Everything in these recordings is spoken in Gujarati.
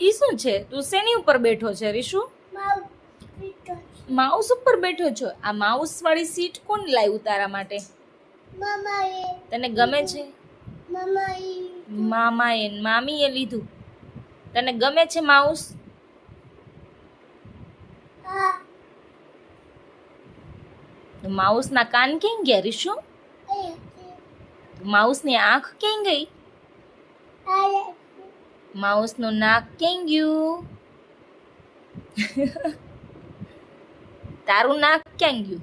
ઈ શું છે? તું શેની ઉપર બેઠો છે રીશુ? માઉસ ઉપર બેઠો છો? આ માઉસ વાળી સીટ કોણ લાવ્યું તારા માટે? તને ગમે છે? મામાએ ને મામીએ લીધું. તને ગમે છે માઉસ? માઉસના કાન કેમ ગયા રીશુ? માઉસની આંખ કેમ ગઈ? માઉસનું નાક ક્યાં ગયું તારું નાક ક્યાં ગયું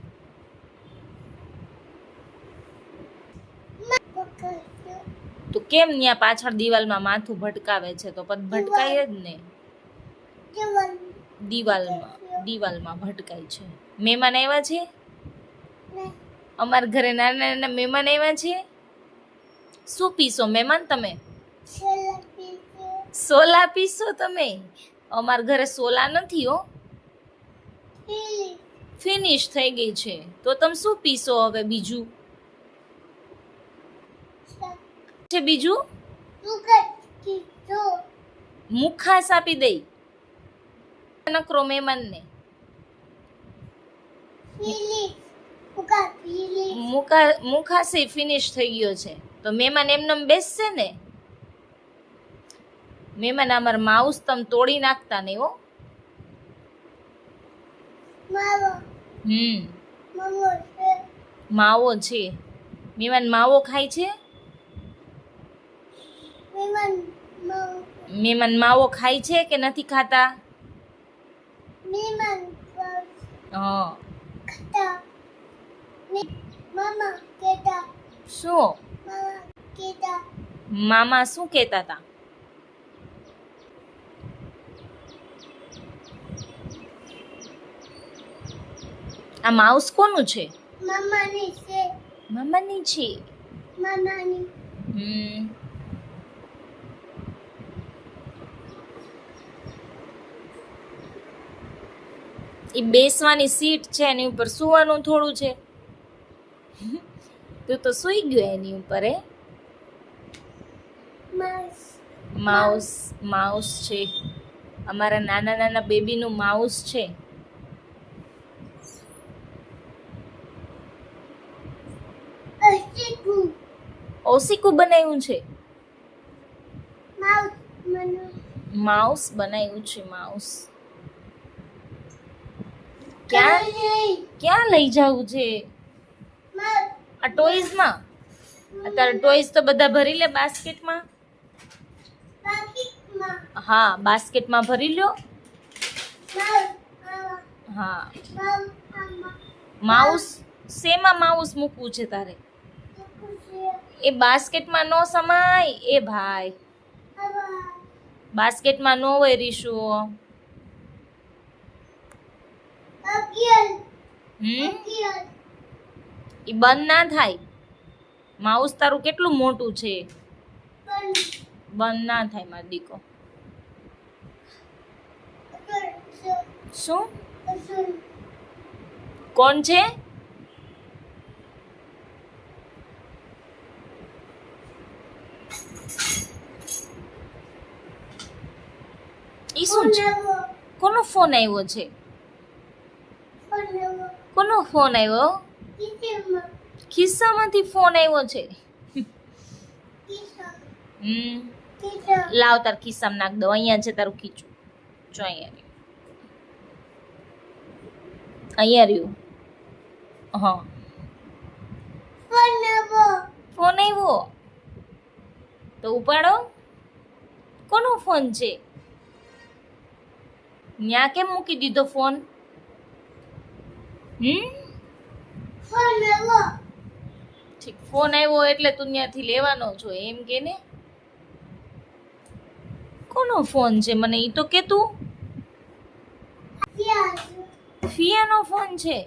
તો કેમ ત્યાં પાછળ દિવાલમાં માથું ભટકાવે છે? તો પછી ભટકાય જ ને. દિવાલમાં દિવાલમાં ભટકાય છે. મહેમાન આવ્યા છે? અમારા ઘરે નાના નાના મહેમાન આવ્યા છે? શું પીશો મહેમાન તમે? સોલા પીશો તમે? અમારા ઘરે સોલા નથી હો. ફિનિશ થઈ ગઈ છે. તો તમે શું પીશો હવે બીજું? છે બીજું? મુખાસ આપી દઈ. નકરો મહેમાનને. મુખા મુખાસે ફિનિશ થઈ ગયો છે. તો મહેમાન એમને બેસશે ને? મહેમાન અમાર માઉસ તમે તોડી નાખતા નહીં હો. હમ. માવો છે. મેમન માવો ખાય છે? મેમન માવો. ખાય છે કે નથી ખાતા? શું? મામા શું કહેતા હતા આ માઉસ કોનું છે? મમ્માની છે. મમ્માની મામાની છે. મમ્માની. હમ. એ બેસવાની સીટ છે એની ઉપર સુવાનું થોડું છે. તું તો સૂઈ ગયો એની ઉપર હે? માઉસ. માઉસ છે. અમારા નાના નાના બેબીનું માઉસ છે. ઓસીકું બનાવ્યું છે? માઉસ બનાવ્યું છે માઉસ. ક્યાં? ક્યાં લઈ જવું છે? આ ટોયઝમાં? અત્યારે ટોયઝ તો બધા ભરી લે બાસ્કેટમાં? હા બાસ્કેટમાં ભરી લ્યો. હા. માઉસ શેમાં માઉસ મૂકવું છે તારે? એ બાસ્કેટમાં નો સમાય. એ ભાઈ. બાસ્કેટમાં નો હોય હમ? એ બંધ ના થાય. માઉસ તારું કેટલું મોટું છે? બંધ ના થાય મારો દીકો. શું? કોણ છે? ઈ શું છે? કોનો ફોન આવ્યો છે? કોનો ફોન આવ્યો? ખિસ્સામાંથી ફોન આવ્યો છે. હમ. લાવ તાર ખિસ્સામાં નાખ દો અહીંયા છે તારું ખીચું. જો અહીંયા રહ્યું. અહીંયા રહ્યું. હા. ફોન આવ્યો. તો ઉપાડો. કોનો ફોન છે? ન્યા કેમ મૂકી દીધો ફોન? હમ? ઠીક ફોન આવ્યો એટલે તું ત્યાંથી લેવાનો છો એમ કે ને? કોનો ફોન છે? મને ઈ તો કે તું. ફિયાનો. ફોન છે.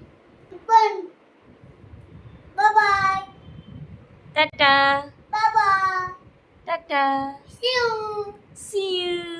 ટાટા. ટાટા. C you